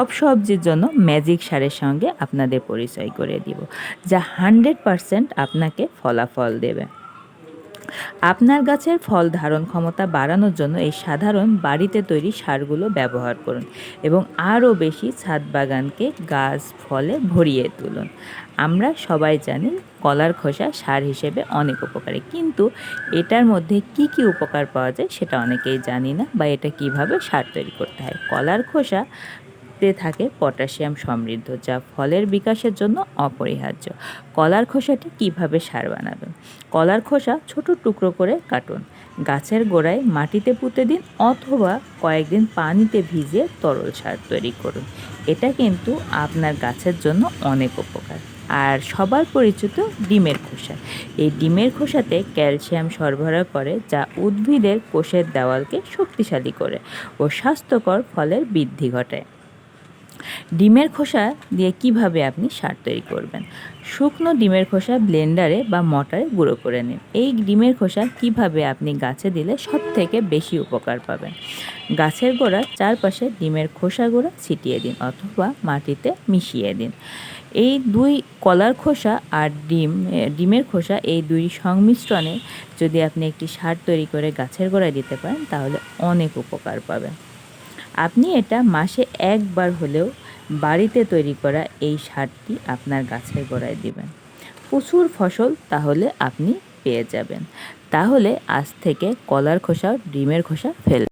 সব সবজির জন্য ম্যাজিক সারের সঙ্গে আপনাদের পরিচয় করে দিব, যা হান্ড্রেড পারসেন্ট আপনাকে ফলাফল দেবে। আপনার গাছের ফল ধারণ ক্ষমতা বাড়ানোর জন্য এই সাধারণ বাড়িতে তৈরি সারগুলো ব্যবহার করুন এবং আরও বেশি ছাদ বাগানকে গাছ ফলে ভরিয়ে তুলুন। আমরা সবাই জানি কলার খোসা সার হিসেবে অনেক উপকারী, কিন্তু এটার মধ্যে কি কি উপকার পাওয়া যায় সেটা অনেকেই জানি না বা এটা কীভাবে সার তৈরি করতে হয়। কলার খোসা তে থাকে পটাশিয়াম সমৃদ্ধ, যা ফলের বিকাশের জন্য অপরিহার্য। কলার খোসাটি কীভাবে সার বানাবেন কলার খোসা ছোট টুকরো করে কাটুন। গাছের গোড়ায় মাটিতে পুঁতে দিন অথবা কয়েকদিন পানিতে ভিজিয়ে তরল সার তৈরি করুন। এটা কিন্তু আপনার গাছের জন্য অনেক উপকার। আর সবার পরিচিত ডিমের খোসা। এই ডিমের খোসাতে ক্যালসিয়াম সরবরাহ করে, যা উদ্ভিদের কোষের দেওয়ালকে শক্তিশালী করে ও স্বাস্থ্যকর ফলের বৃদ্ধি ঘটায়। ডিমের খোসা দিয়ে কীভাবে আপনি সার তৈরি করবেন? শুকনো ডিমের খোসা ব্লেন্ডারে বা মটারে গুঁড়ো করে নিন। এই ডিমের খোসা কীভাবে আপনি গাছে দিলে সব থেকে বেশি উপকার পাবেন? গাছের গোড়ার চারপাশে ডিমের খোসা গোড়া ছিটিয়ে দিন অথবা মাটিতে মিশিয়ে দিন। এই দুই কলার খোসা আর ডিম ডিমের খোসা এই দুই সংমিশ্রণে যদি আপনি একটি সার তৈরি করে গাছের গোড়ায় দিতে পারেন, তাহলে অনেক উপকার পাবেন। আপনি এটা মাসে একবার হলেও বাড়িতে তৈরি করা এই সারটি আপনার গাছের গোড়ায় দিবেন। প্রচুর ফসল তাহলে আপনি পেয়ে যাবেন। তাহলে আজ থেকে কলার খোসা, ডিমের খোসা ফেল